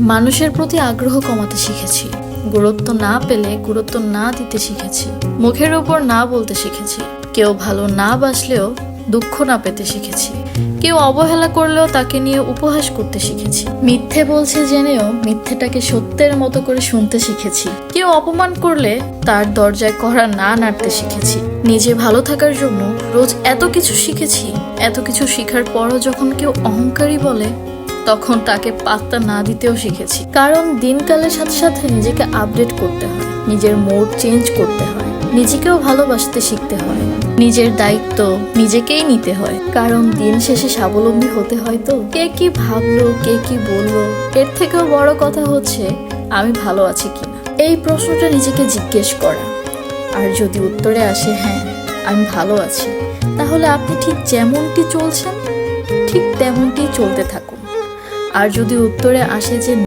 মানুষের প্রতি আগ্রহ কমাতে শিখেছি। গুরুত্ব না পেলে গুরুত্ব না দিতে শিখেছি। মুখের উপর না বলতে শিখেছি। কেউ ভালো না বাসলেও দুঃখ না পেতে শিখেছি। কেউ অবহেলা করলেও তাকে নিয়ে উপহাস করতে শিখেছি। মিথ্যে বলছে জেনেও মিথ্যেটাকে সত্যের মতো করে শুনতে শিখেছি। কেউ অপমান করলে তার দরজায় কড়া না নাড়তে শিখেছি। নিজে ভালো থাকার জন্য রোজ এত কিছু শিখেছি, এত কিছু শিখার পরও যখন কেউ অহংকারী বলে তখন তাকে পাত্তা না দিতেও শিখেছি। কারণ দিনকালের সাথে সাথে নিজেকে আপডেট করতে হয়, নিজের মোড চেঞ্জ করতে হয়, নিজেকেও ভালোবাসতে শিখতে হয়, নিজের দায়িত্ব নিজেকেই নিতে হয়। কারণ দিন শেষে স্বাবলম্বী হতে হয় তো। কে কি ভাবলো, কে কি বলল, এর থেকেও বড় কথা হচ্ছে, আমি ভালো আছি কিনা? এই প্রশ্নটা নিজেকে জিজ্ঞেস করা। আর যদি উত্তরে আসে হ্যাঁ আমি ভালো আছি, তাহলে আপনি ঠিক যেমনটি চলছেন, ঠিক তেমনটি চলতে থাকুন। আর যদি উত্তরে আসে যে